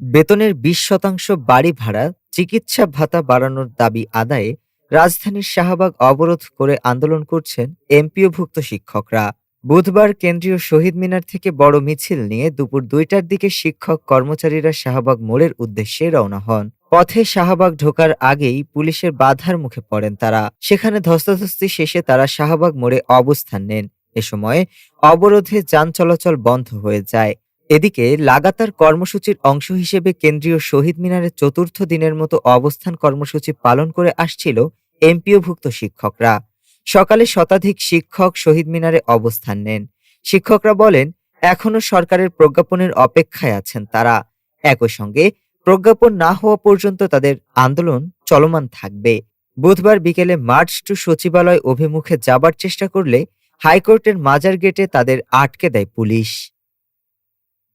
বেতনের বিশ শতাংশ বাড়ি ভাড়া, চিকিৎসা ভাতা বাড়ানোর দাবি আদায়ে রাজধানীর শাহবাগ অবরোধ করে আন্দোলন করছেন এমপিওভুক্ত শিক্ষকরা। বুধবার কেন্দ্রীয় শহীদ মিনার থেকে বড় মিছিল নিয়ে দুপুর দুইটার দিকে শিক্ষক কর্মচারীরা শাহবাগ মোড়ের উদ্দেশ্যে রওনা হন। পথে শাহবাগ ঢোকার আগেই পুলিশের বাধার মুখে পড়েন তারা। সেখানে ধস্তাধস্তি শেষে তারা শাহবাগ মোড়ে অবস্থান নেন। এ সময় অবরোধে যান চলাচল বন্ধ হয়ে যায়। এদিকে লাগাতার কর্মসূচির অংশ হিসেবে কেন্দ্রীয় শহীদ মিনারে চতুর্থ দিনের মতো অবস্থান কর্মসূচি পালন করে আসছিল এমপিওভুক্ত শিক্ষকরা। সকালে শতাধিক শিক্ষক শহীদ মিনারে অবস্থান নেন। শিক্ষকরা বলেন, এখনও সরকারের প্রজ্ঞাপনের অপেক্ষায় আছেন তারা। একই সঙ্গে প্রজ্ঞাপন না হওয়া পর্যন্ত তাদের আন্দোলন চলমান থাকবে। বুধবার বিকেলে মার্চ টু সচিবালয় অভিমুখে যাবার চেষ্টা করলে হাইকোর্টের মাজার গেটে তাদের আটকে দেয় পুলিশ।